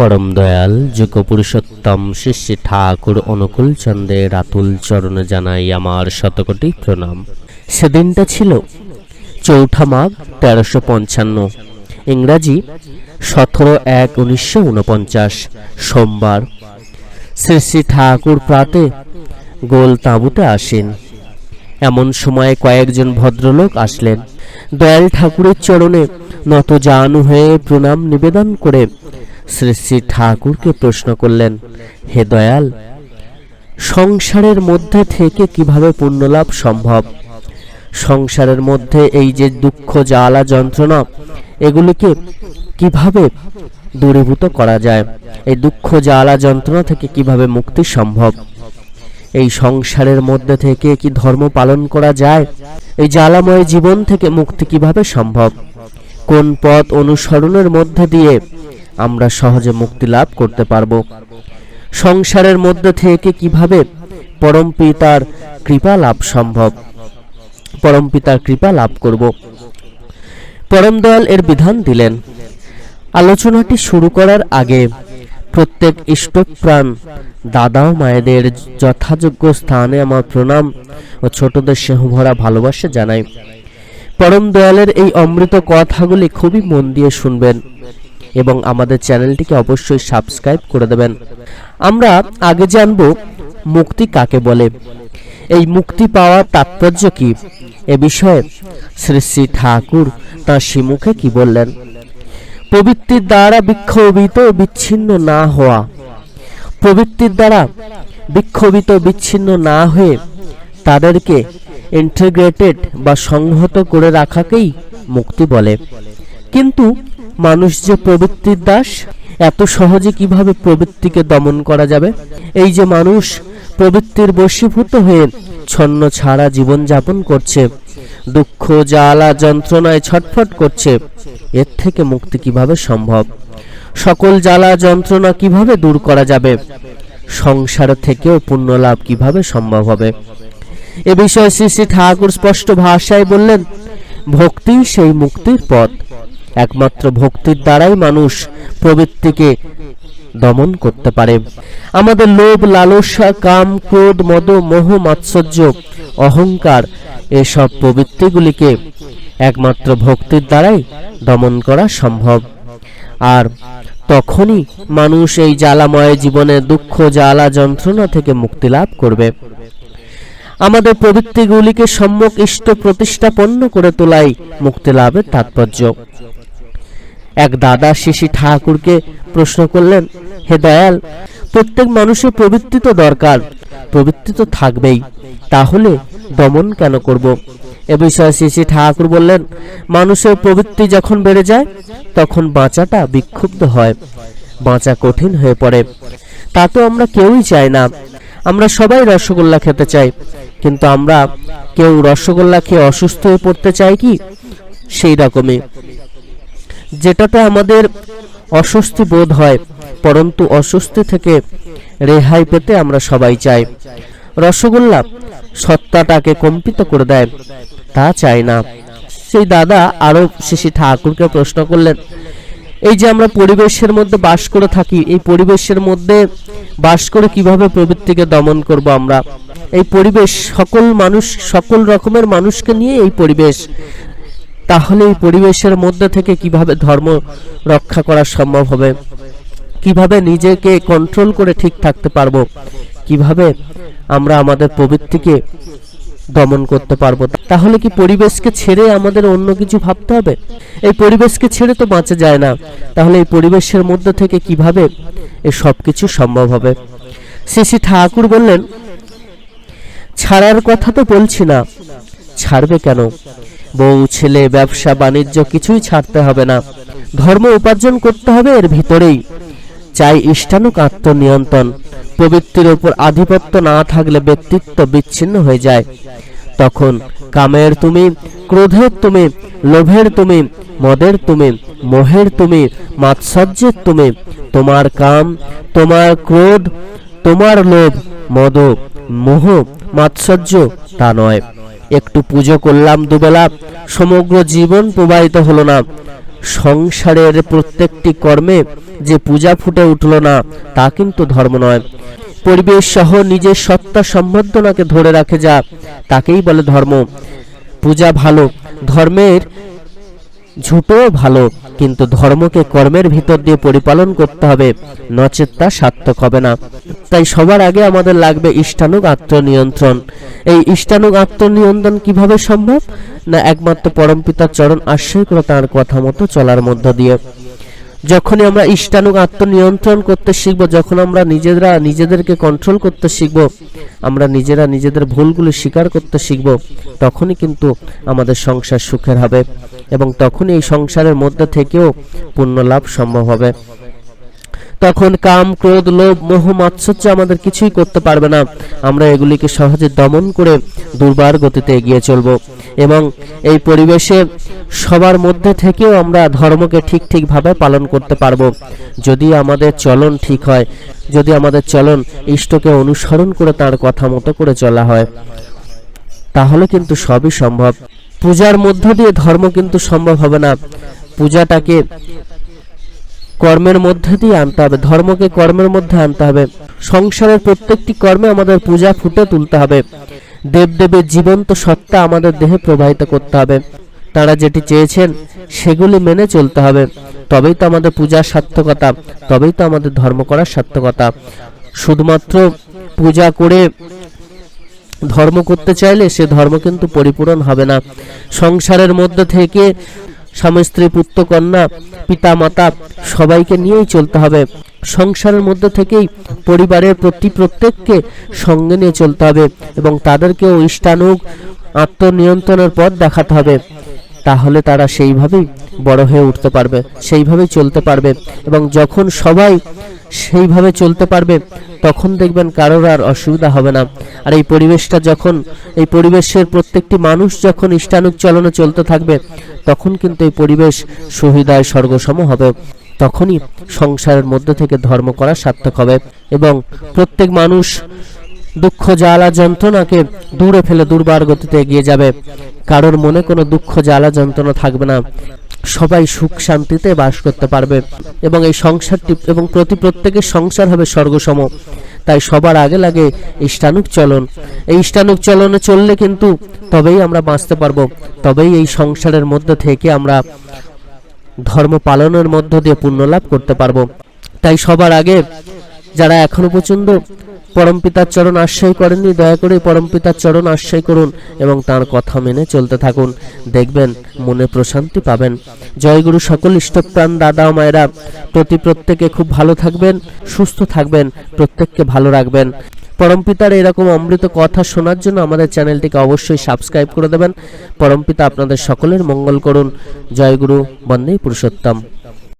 পরম দয়াল যোগ পুরুষোত্তম শ্রী ঠাকুর অনুকূল চন্দ্রের আতুল চরণে জানাই আমার শতকোটি প্রণাম। সেদিনটা ছিল চৌঠা মাঘ তেরোশো পঞ্চান্ন। ইংরাজি সতেরো এক উনিশশো উনপঞ্চাশ সোমবার। শ্রী শ্রী ঠাকুর প্রাতে গোল তাঁবুতে আসেন। এমন সময় কয়েকজন ভদ্রলোক আসলেন। দয়াল ঠাকুরের চরণে নত জানু হয়ে প্রণাম নিবেদন করে শ্রী শ্রী ঠাকুরকে প্রশ্ন করলেন, হে দয়াল, সংসারের মধ্যে থেকে কীভাবে পুণ্যলাভ সম্ভব? সংসারের মধ্যে এই যে দুঃখ, জ্বালা, যন্ত্রণা, এগুলিকে কীভাবে দূরীভূত করা যায়? এই দুঃখ, জ্বালা, যন্ত্রণা থেকে কীভাবে মুক্তি সম্ভব? এই সংসারের মধ্যে থেকে কি ধর্ম পালন করা যায়? এই জ্বালাময় জীবন থেকে মুক্তি কীভাবে সম্ভব? কোন পথ অনুসরণের মধ্যে দিয়ে আমরা সহজে মুক্তি লাভ করতে পারব। সংসারের মধ্যে থেকে কীভাবে পরম পিতার কৃপা লাভ সম্ভব? পরম পিতার কৃপা লাভ করব। পরম দয়াল এর বিধান দিলেন। আলোচনাটি শুরু করার আগে প্রত্যেক ইষ্টপ্রাণ দাদা ও মায়েদের যথাযোগ্য স্থানে আমার প্রণাম ও ছোটদের স্নেহভরা ভালোবাসা জানাই। পরম দয়ালের এই অমৃত কথাগুলি খুবই মন দিয়ে শুনবেন। এবং আমাদের চ্যানেলটিকে অবশ্যই সাবস্ক্রাইব করে দেবেন। আমরা আগে জানব মুক্তি কাকে বলে। এই মুক্তি পাওয়ার তাৎপর্য কি? এ বিষয়ে শ্রী শ্রী ঠাকুর তাঁর শ্রীমুখে কি বললেন? প্রবৃত্তির দ্বারা বিক্ষোভিত বিচ্ছিন্ন না হওয়া। প্রবৃত্তির দ্বারা বিক্ষোভিত বিচ্ছিন্ন না হয়ে তাদেরকে ইন্টিগ্রেটেড বা সংহত করে রাখাকেই মুক্তি বলে। কিন্তু মানুষ যে প্রবৃত্তির দাস, এত সহজে কীভাবে প্রবৃত্তিকে দমন করা যাবে? এই যে মানুষ প্রবৃত্তির বশীভূত হয়ে ছন্ন ছাড়া জীবনযাপন করছে, দুঃখ, জ্বালা, যন্ত্রণায় ছটফট করছে, এর থেকে মুক্তি কীভাবে সম্ভব? সকল জ্বালা, যন্ত্রণা কীভাবে দূর করা যাবে? সংসার থেকেও পুণ্য লাভ কীভাবে সম্ভব হবে? এ বিষয়ে শ্রী শ্রী ঠাকুর স্পষ্ট ভাষায় বললেন, ভক্তি সেই মুক্তির পথ। একমাত্র ভক্তির দ্বারাই মানুষ প্রবৃত্তিকে দমন করতে পারে। আমাদের লোভ, লালসা, কাম, ক্রোধ, মদ, মোহ, মাৎসর্য, অহংকার এসব প্রবৃত্তিগুলিকে একমাত্র ভক্তির দ্বারাই দমন করা সম্ভব। আর তখনই মানুষ এই জ্বালাময় জীবনে দুঃখ, জ্বালা, যন্ত্রণা থেকে মুক্তি লাভ করবে। আমাদের প্রবৃত্তিগুলিকে সম্যক ইষ্ট প্রতিষ্ঠাপন্ন করে তোলাই মুক্তি লাভের তাৎপর্য। এক দাদা শিশি ঠাকুরকে প্রশ্ন করলেন, হে দয়াল, প্রত্যেক মানুষের প্রবৃত্তি তো দরকার প্রবৃত্তি তো থাকবেই, তাহলে দমন কেন করব? এ বিষয়ে শিশি ঠাকুর বললেন, মানুষের প্রবৃত্তি যখন বেড়ে যায়, তখন বাঁচাটা বিক্ষুব্ধ হয়, বাঁচা কঠিন হয়ে পড়ে। তা তো আমরা কেউই চাই না, আমরা সবাই রসগোল্লা খেতে চাই, কিন্তু আমরা কেউ রসগোল্লা খেয়ে অসুস্থ হয়ে পড়তে চাই কি? সেই রকমই। যেটাতে আমাদের অস্বস্তি বোধ হয়, পরন্তু অস্বস্তি থেকে রেহাই পেতে আমরা সবাই চাই। রসগোল্লা সত্তাটাকে কম্পিত করে দেয়, তা চাই না। সেই দাদা আরও শিশি ঠাকুরকে প্রশ্ন করলেন, এই যে আমরা পরিবেশের মধ্যে বাস করে থাকি, এই পরিবেশের মধ্যে বাস করে কীভাবে প্রবৃত্তিকে দমন করব আমরা? এই পরিবেশ সকল মানুষ, সকল রকমের মানুষকে নিয়ে এই পরিবেশ তাহলে এই পরিবেশের মধ্যে থেকে কীভাবে ধর্ম রক্ষা করা সম্ভব হবে? কীভাবে নিজেকে কন্ট্রোল করে ঠিক থাকতে পারব? কীভাবে আমরা আমাদের প্রবৃত্তিকে দমন করতে পারব? তাহলে কি পরিবেশকে ছেড়ে আমাদের অন্য কিছু ভাবতে হবে? এই পরিবেশকে ছেড়ে তো বাঁচা যায় না। তাহলে এই পরিবেশের মধ্যে থেকে কীভাবে এই সব কিছু সম্ভব হবে? শ্রী শ্রী ঠাকুর বললেন, ছাড়ার কথা তো বলছি না। ছাড়বে কেন? বউ, ছেলে, ব্যবসা, বাণিজ্য কিছুই ছাড়তে হবে না। ধর্ম উপার্জন করতে হবে এর ভিতরেই। চাই ইষ্টানুক আত্মনিয়ন্ত্রণ। প্রবৃত্তির উপর আধিপত্য না থাকলে ব্যক্তিত্ব বিচ্ছিন্ন হয়ে যায়। তখন কামের তুমি, ক্রোধের তুমি, লোভের তুমি, মদের তুমি, মোহের তুমি, মাৎসর্যের তুমি, তোমার কাম, তোমার ক্রোধ, তোমার লোভ, মদ, মোহ, মাৎসর্য তা নয়। একটু পুজো করলাম দুবেলা। সমগ্র জীবন প্রবাহিত হলো না। সংসারের প্রত্যেকটি কর্মে যে পূজা ফুটে উঠল না, তা কিন্তু ধর্ম নয়। পরিবেশ সহ নিজের সত্তা সম্বর্ধনাকে ধরে রাখে যা, তাকেই বলে ধর্ম। পূজা ভালো, ধর্মের ঝুটো ভালো। কিন্তু ধর্মকে কর্মের ভিতর দিয়ে পরিপালন করতে হবে, নচেত তা সার্থক হবে না। তাই সবার আগে আমাদের লাগবে ইষ্টানুগ আত্মনিয়ন্ত্রণ। এই ইষ্টানুগ আত্মনিয়ন্ত্রণ কীভাবে সম্ভব? না একমাত্র পরমপিতার চরণ আশ্রয় করে তার কথা মতো চলার মধ্য দিয়ে। যখনই আমরা ইষ্টানুগ আত্মনিয়ন্ত্রণ করতে শিখব, যখন আমরা নিজেরা নিজেদেরকে কন্ট্রোল করতে শিখব, আমরা নিজেরা নিজেদের ভুলগুলো স্বীকার করতে শিখব, তখনই কিন্তু আমাদের সংসার সুখের হবে এবং তখনই এই সংসারের মধ্যে থেকেও পূর্ণ লাভ সম্ভব হবে। তখন কাম, ক্রোধ, লোভ, মোহ, মাৎসর্য আমাদের কিছুই করতে পারবে না। আমরা এগুলিকে সহজে দমন করে দুর্বার গতিতে এগিয়ে চলব এবং এই পরিবেশে সবার মধ্যে থেকেও আমরা ধর্মকে ঠিক ঠিকভাবে পালন করতে পারব। যদি আমাদের চলন ঠিক হয়, যদি আমাদের চলন ইষ্টকে অনুসরণ করে তার কথা মতো করে চলা হয়, তাহলে কিন্তু সবই সম্ভব। পূজার মধ্য দিয়ে ধর্ম কিন্তু সম্ভব হবে না। পূজাটাকে কর্মের মধ্যে দিয়ে আনতে হবে, ধর্মকে কর্মের মধ্যে আনতে হবে। সংসারের প্রত্যেকটি কর্মে আমাদের পূজা ফুটে তুলতে হবে। দেবদেবের জীবন্ত সত্তা আমাদের দেহে প্রবাহিত করতে হবে। তারা যেটি চেয়েছেন, সেগুলি মেনে চলতে হবে। তবেই তো আমাদের পূজার সার্থকতা, তবেই তো আমাদের ধর্ম করার সার্থকতা। শুধুমাত্র পূজা করে ধর্ম করতে চাইলে সে ধর্ম কিন্তু পরিপূরণ হবে না। সংসারের মধ্যে থেকে স্বামী, স্ত্রী পুত্র কন্যা পিতা মাতা সবাইকে নিয়েই চলতে হবে। সংসারের মধ্যে থেকেই পরিবারের প্রতি প্রত্যেককে সঙ্গে নিয়ে চলতে হবে এবং তাদেরকেও ইষ্টানুগ আত্মনিয়ন্ত্রণের পথ দেখাতে হবে। তাহলে তারা সেইভাবেই বড় হয়ে উঠতে পারবে, সেইভাবেই চলতে পারবে এবং যখন সবাই সেইভাবে চলতে পারবে, তখন দেখবেন কারোর আর অসুবিধা হবে না। আর এই পরিবেশটা যখন, এই পরিবেশের প্রত্যেকটি মানুষ যখন ইষ্টানুক চলনে চলতে থাকবে, তখন কিন্তু এই পরিবেশ সুবিধায় স্বর্গসম হবে। তখনই সংসারের মধ্যে থেকে ধর্ম করা সার্থক হবে এবং প্রত্যেক মানুষ দুঃখ, জ্বালা, যন্ত্রণাকে দূরে ফেলে দুর্বার গতিতে এগিয়ে যাবে। কারোর মনে কোনো দুঃখ, জ্বালা, যন্ত্রণা থাকবে না। সবাই সুখ শান্তিতে বাস করতে পারবে এবং এই সংসারটি এবং প্রতি প্রত্যেকের সংসার হবে স্বর্গসম। তাই সবার আগে লাগে ইষ্টানুক চলন। এই ইষ্টানুক চলনে চললে কিন্তু তবেই আমরা বাঁচতে পারব। তবেই এই সংসারের মধ্যে থেকে আমরা ধর্ম পালনের মধ্য দিয়ে পুণ্য লাভ করতে পারব। তাই সবার আগে যারা এখনও পর্যন্ত পরমপিতার চরণ আশ্রয় করেননি, দয়া করে পরমপিতার চরণ আশ্রয় করুন এবং তার কথা মেনে চলতে থাকুন। দেখবেন, মনে প্রশান্তি পাবেন। জয়গুরু, সকল ইষ্টপ্রাণ দাদা ও মায়েরা, প্রতি প্রত্যেকে খুব ভালো থাকবেন, সুস্থ থাকবেন, প্রত্যেককে ভালো রাখবেন। পরমপিতার এরকম অমৃত কথা শোনার জন্য আমাদের চ্যানেলটিকে অবশ্যই সাবস্ক্রাইব করে দেবেন। পরমপিতা আপনাদের সকলের মঙ্গল করুন। জয়গুরু, বন্দে পুরুষোত্তম।